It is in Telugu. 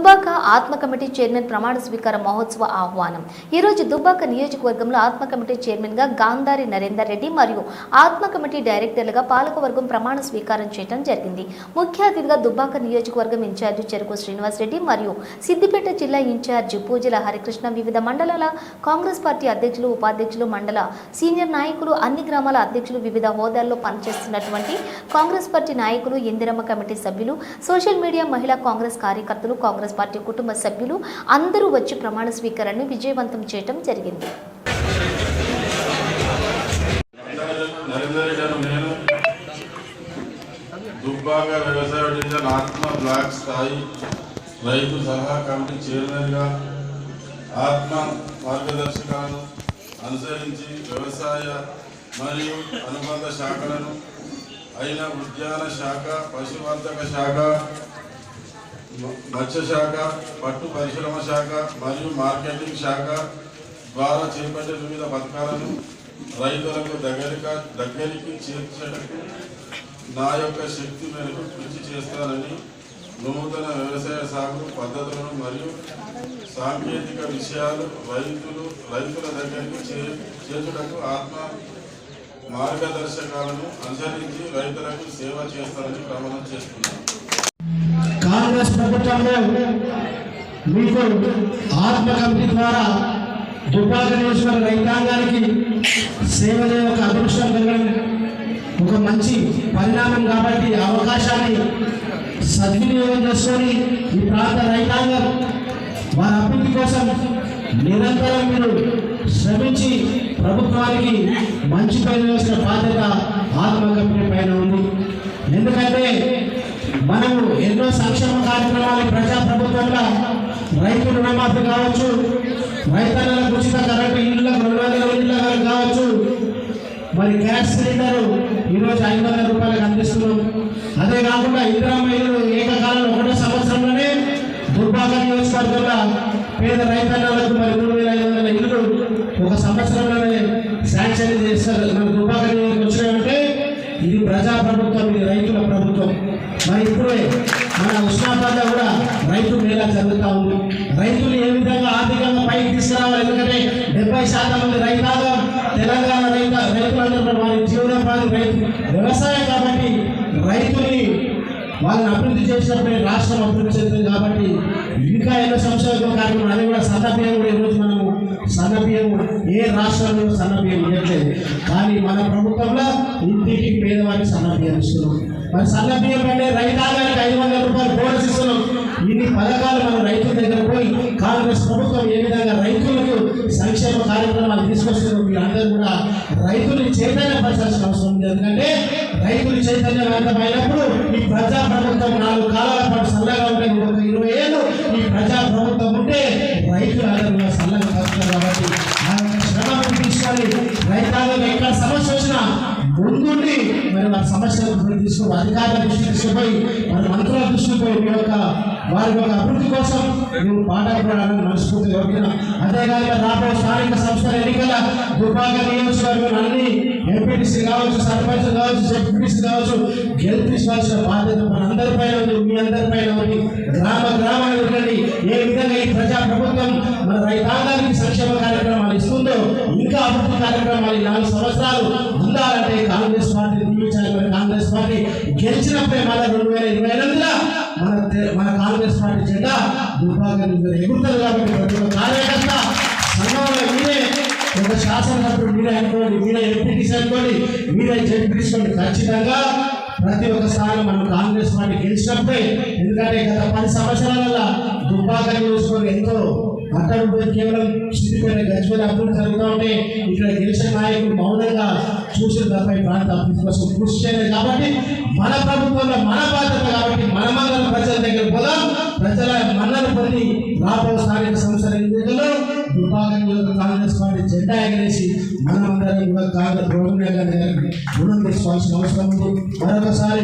దుబ్బాక ఆత్మ కమిటీ చైర్మన్ ప్రమాణ స్వీకార మహోత్సవ ఆహ్వానం. ఈరోజు దుబ్బాక నియోజకవర్గంలో ఆత్మ కమిటీ చైర్మన్గా గాంధారి నరేందర్ రెడ్డి మరియు ఆత్మ కమిటీ డైరెక్టర్లుగా పాలకవర్గం ప్రమాణ స్వీకారం చేయడం జరిగింది. ముఖ్య అతిథిగా దుబ్బాక నియోజకవర్గం ఇన్ఛార్జి చెరుకు శ్రీనివాస్ రెడ్డి మరియు సిద్దిపేట జిల్లా ఇన్ఛార్జి పూజల హరికృష్ణ వివిధ మండలాల కాంగ్రెస్ పార్టీ అధ్యక్షులు ఉపాధ్యక్షులు మండల సీనియర్ నాయకులు అన్ని గ్రామాల అధ్యక్షులు వివిధ హోదాల్లో పనిచేస్తున్నటువంటి కాంగ్రెస్ పార్టీ నాయకులు ఇందిరమ్మ కమిటీ సభ్యులు సోషల్ మీడియా మహిళా కాంగ్రెస్ కార్యకర్తలు కాంగ్రెస్ పార్టీ కుటుంబ సభ్యులు అందరూ వచ్చి ప్రమాణ స్వీకారాన్ని విజయవంతం చేయడం జరిగింది. నరేందర్ రెడ్డి అను దుబ్బాక వ్యవసాయ డివిజన్ ఆత్మ బ్లాక్ స్థాయి రైతు సలహా కమిటీ చైర్మన్గా ఆత్మ మార్గదర్శకాలను అనుసరించి వ్యవసాయ మరియు అనుబంధ శాఖలను అయిన ఉద్యాన శాఖ పశువర్ధక శాఖ మత్స్యశాఖ పట్టు పరిశ్రమ శాఖ మరియు మార్కెటింగ్ శాఖ ద్వారా చేపట్టే వివిధ పథకాలను రైతులకు దగ్గరగా దగ్గరికి చేర్చడానికి నా యొక్క శక్తి మేరకు కృషి చేస్తానని నూతన వ్యవసాయ సాగు పద్ధతులను మరియు సాంకేతిక విషయాలు రైతులు రైతుల దగ్గరికి చే చేర్చుటకు ఆత్మ మార్గదర్శకాలను అనుసరించి రైతులకు సేవ చేస్తానని ప్రమాణం చేస్తున్నాను. కాంగ్రెస్ ప్రభుత్వంలో మీకు ఆత్మ కమిటీ ద్వారా దుబ్బాక నియోజకవర్గ రైతాంగానికి సేవలే ఒక అదృష్టం కలగడం ఒక మంచి పరిణామం కాబట్టి అవకాశాన్ని సద్వినియోగం చేసుకొని ఈ ప్రాంత రైతాంగం వారి అభివృద్ధి కోసం నిరంతరం మీరు శ్రమించి ప్రభుత్వానికి మంచి పని చేసిన బాధ్యత ఆత్మ కమిటీ పైన ఉంది. ఎందుకంటే మనము ఎన్నో సంక్షేమ కార్యక్రమాలు ప్రజా ప్రభుత్వంలో రైతు రుణమాఫీ కావచ్చు రైతన్నలకు ఉచిత కరెంటు ఇళ్ళకు రెండు వందల ఇళ్ళ కావచ్చు. మరి గ్యాస్ సిలిండర్ ఈరోజు ఐదు వందల రూపాయలకు అందిస్తున్నాం. అదే కాకుండా ఇందిరామ్మ ఇల్లు ఏకకాలంలో ఒకటో సంవత్సరంలోనే దుర్భాగ నియోజకవర్గంలో పేద రైతన్నలకు మరి మూడు వేల ఐదు వందల ఇల్లు ఒక సంవత్సరంలోనే శాంక్షన్ చేస్తారు. ఇది ప్రజా ప్రభుత్వం ఇది రైతుల ప్రభుత్వం. మరి ఇప్పుడే మన ఉస్మానాబాద్లో కూడా రైతు మేళ జరుగుతూ ఉంది. రైతులు ఏ విధంగా ఆర్థికంగా పైకి తీసుకురావాలి? ఎందుకంటే డెబ్బై శాతం మంది రైతాంగం తెలంగాణ రైత రైతులందరూ వారి జీవనోపాధి రైతు వ్యవసాయం కాబట్టి రైతుని వాళ్ళని అభివృద్ధి చేసినప్పుడు రాష్ట్రం అభివృద్ధి చెందుతుంది కాబట్టి ఇంకా ఎన్నో సంవత్సరాలు కార్యక్రమం అది కూడా సన్నబియ్యం కూడా ఈరోజు మనము సన్నబియ్యం ఏ రాష్ట్రంలో సన్నబియ్యం ఇవ్వట్లేదు. కానీ మన ప్రభుత్వంలో ఇంటికి పేదవారికి సన్నబియ్యం ఇస్తున్నాం. మరి సన్నబియ్యం అంటే రైతాంగానికి ఐదు వందల రూపాయలు బోనస్ ఇస్తున్నాం. ఇన్ని పథకాలు మన రైతుల దగ్గర పోయి కాంగ్రెస్ ప్రభుత్వం ఏ విధంగా రైతులకు సంక్షేమ కార్యక్రమాలు తీసుకొస్తున్నారో మీరందరూ కూడా రైతుల్ని చైతన్యపరచాల్సిన అవసరం ఉంది ఎందుకంటే రైతులు చైతన్యవంతమైనప్పుడు ఈ ప్రజాప్రభుత్వం నాలుగు కాలాల పాటు సల్లగా ఉంటే ఒక ఇరవై ఏళ్ళు ఈ ప్రజాప్రభుత్వం ఉంటే రైతులు సల్లగా బతుకుతారు కాబట్టి ఆ యొక్క శ్రమను తీసుకొని రైతాంగం ఎక్కడ సమస్య వచ్చినా ముందుండి మరి వారి సమస్యలను తీసుకుని అధికారుల దృష్టి తీసుకుపోయి వారి మంత్రుల దృష్టికి పోయి మీ యొక్క వారి యొక్క అభివృద్ధి కోసం మేము పాఠపడాలని మనస్ఫూర్తి కోరుతున్నాం అంతేకాక రాబోయే స్థానిక సంస్థల ఎన్నికల దుర్భాగ నియోజకవర్గం అన్ని ఎంపీ కావచ్చు సర్పంచ్ కావచ్చు జడ్పీటీసీ కావచ్చు గెలిపించాల్సిన బాధ్యత మన అందరిపైన ఉంది మీ అందరిపైన ఉంది. గ్రామ గ్రామాలు ఉండండి ఏ విధంగా ఈ ప్రజా ప్రభుత్వం మన రైతాంగానికి సంక్షేమ కార్యక్రమాలు ఇస్తుందో ఇంకా అభివృద్ధి కార్యక్రమాలు నాలుగు సంవత్సరాలు ఉండాలంటే కాంగ్రెస్ పార్టీ దీవించాలి మరి కాంగ్రెస్ పార్టీ. గెలిచినప్పుడే మన రెండు వేల ఇరవై ఎనిమిదిలో మన మన కాంగ్రెస్ పార్టీ జెండా దుర్భాగ్యం ఎగురుతుంది కాబట్టి ప్రతి ఒక్క కార్యకర్త సంఘంలో మీరే ఒక శాసనసభ్యుడు మీరే అనుకోండి మీరే ఎంపీటీసీ అనుకోండి మీరే జడ్పీ ఖచ్చితంగా ప్రతి ఒక్కసారి మనం కాంగ్రెస్ పార్టీ గెలిచినప్పుడే ఎందుకంటే గత పది సంవత్సరాల దుబ్బాక నియోజకవర్గం ఎంతో అక్కడ కేవలం సిద్ధిపేట గచ్చిపోయిన అభివృద్ధి జరుగుతూ ఉంటే ఇక్కడ గెలిచిన నాయకులు మౌనంగా చూసిన తప్ప ఈ ప్రాంత అభివృద్ధి కోసం కృషి చేయలేదు కాబట్టి మన ప్రభుత్వంలో మన బాధ్యత కాబట్టి మనమందరం ప్రజల దగ్గర పోదాం ప్రజల మన్నను పొంది రాబోయే స్థానిక సంస్థల కాంగ్రెస్ పార్టీ ఎగరేసి మనమందరం కూడా కాదు రోడ్డు మీద రుణం తీసుకోవాల్సిన అవసరం ఉంది. మరొకసారి